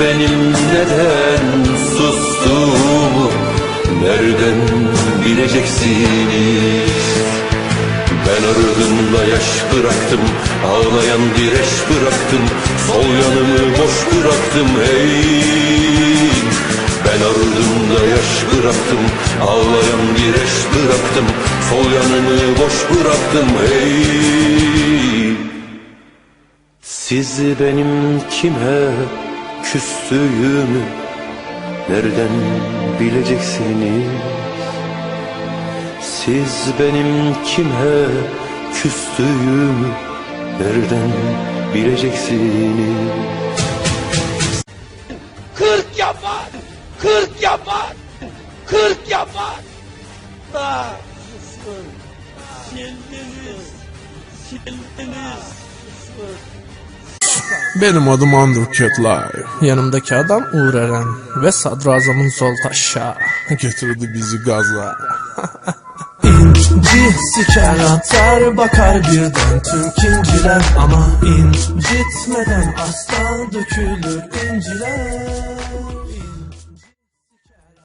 benim neden sustuğumu nereden bileceksiniz? Ben ardımda yaş bıraktım, ağlayan bir eş bıraktım, sol yanımı boş bıraktım hey. Ben ardımda yaş bıraktım, ağlayan bir eş bıraktım, sol yanımı boş bıraktım hey. Siz benim kime küstüğümü nereden bileceksiniz? Siz benim kime küstüğümü nereden bileceksiniz? Kırk yapar, kırk yapar, kırk yapar. Ah, sildiniz, sildiniz. Ah, benim adım Undercut Live. Yanımdaki adam Uğur Eren ve sadrazamın Zoltaş'a. Getirdi bizi gaza. İnci siker atar bakar birden tüm kinciler Ama incitmeden asla dökülür inciler